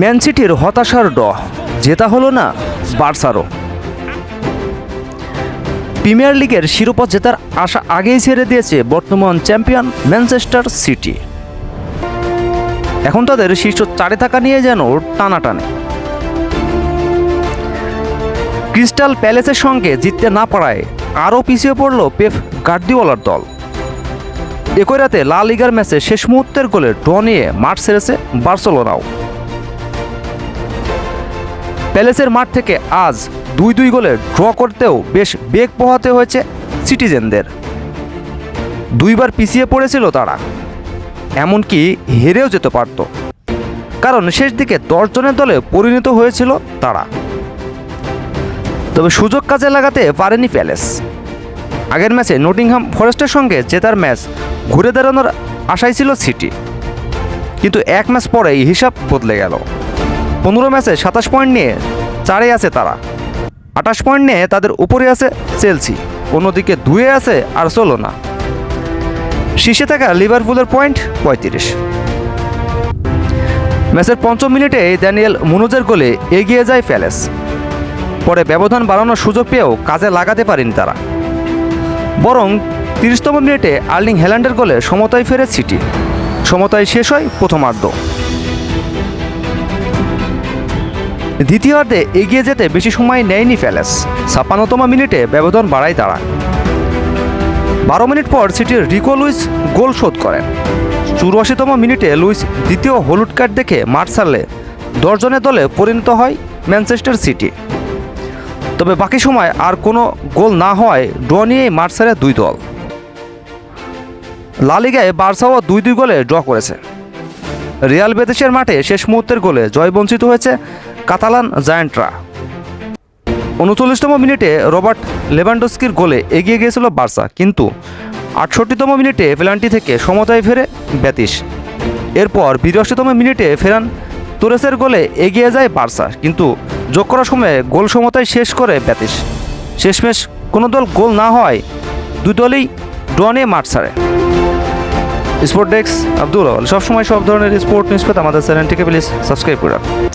Man সিটির হতাশার ড। জেতা হলো না বার্সারও প্রিমিয়ার লিগের শিরোপা জেতার আশা আগেই ছেড়ে দিয়েছে বর্তমান চ্যাম্পিয়ন ম্যানচেস্টার সিটি। এখন তাদের শীর্ষ চারে থাকা নিয়ে যেন টানাটানে। ক্রিস্টাল প্যালেসের সঙ্গে জিততে না পারায় আরও পিছিয়ে পড়ল পেফ গার্দিওয়ালার দল। একই রাতে লা লিগার ম্যাচে শেষ মুহূর্তের গোলে ড্র নিয়ে মাঠ ছেড়েছে বার্সেলোনাও। প্যালেসের মাঠ থেকে আজ দুই দুই গোলে ড্র করতেও বেশ বেগ পোহাতে হয়েছে সিটিজেনদের। দুইবার পিছিয়ে পড়েছিল তারা। এমনকি হেরেও যেতে পারত। কারণ শেষ দিকে দশজনের দলে পরিণত হয়েছিল তারা। তবে সুযোগ কাজে লাগাতে পারেনি প্যালেস। আগের ম্যাচে নটিংহাম ফরেস্টের সঙ্গে জেতার ম্যাচ ঘুরে দাঁড়ানোর আশাই ছিল সিটি। কিন্তু এক ম্যাচ পরেই হিসাব বদলে গেল। পনেরো ম্যাচে সাতাশ পয়েন্ট নিয়ে চারে আছে তারা। আঠাশ পয়েন্ট নিয়ে তাদের উপরে আছে চেলসি, অন্যদিকে দুয়ে আছে আর না শীর্ষে থাকা লিভারপুলের পয়েন্ট পঁয়ত্রিশ। ম্যাচের পঞ্চম মিনিটে ড্যানিয়েল মুনুজের গোলে এগিয়ে যায় প্যালেস। পরে ব্যবধান বাড়ানোর সুযোগ পেয়েও কাজে লাগাতে পারেনি তারা। বরং তিরিশতম মিনিটে আর্লিং হ্যাল্যান্ডের গোলে সমতায় ফেরে সিটি। সমতায় শেষ হয় প্রথমার্ধ দ্বিতীয়ার্ধে এগিয়ে যেতে বেশি সময় নেয়নি প্যালেস। ছাপ্পান্নতম মিনিটে ব্যবধান বাড়ায় তারা বারো মিনিট পর সিটির রিকো লুইস গোল শোধ করেন। চুরাশিতম মিনিটে লুইস দ্বিতীয় হলুদ কার্ড দেখে মাঠ ছাড়লে দশজনের দলে পরিণত হয় ম্যানচেস্টার সিটি। তবে বাকি সময় আর কোনো গোল না হওয়ায় ড্র নিয়েই মাঠ ছাড়ে দুই দল। লালিগায় বার্সাও দুই দুই গোলে ড্র করেছে। রিয়াল বেদেশের মাঠে শেষ মুহূর্তের গোলে জয়বঞ্চিত হয়েছে কাতালান জায়ান্টরা। উনচল্লিশতম মিনিটে রবার্ট লেভানডস্কির গোলে এগিয়ে গিয়েছিল বার্সা, কিন্তু আটষট্টিতম মিনিটে পেনাল্টি থেকে সমতায় ফেরে ব্যাতিস এরপর বিরাশিতম মিনিটে ফেরান তোরেসের গোলে এগিয়ে যায় বার্সা, কিন্তু যোগ করার সময়ে গোল সমতায় শেষ করে ব্যাতিস শেষমেশ কোনো দল গোল না হওয়ায় দুই দলই ড্রনে মাঠ ছাড়ে। স্পোর্ট ডেস্ক আব্দুল সবসময় সব ধরনের স্পোর্ট নিউজ পেতে আমাদের চ্যানেলটিকে প্লিজ সাবস্ক্রাইব করে রাখুন।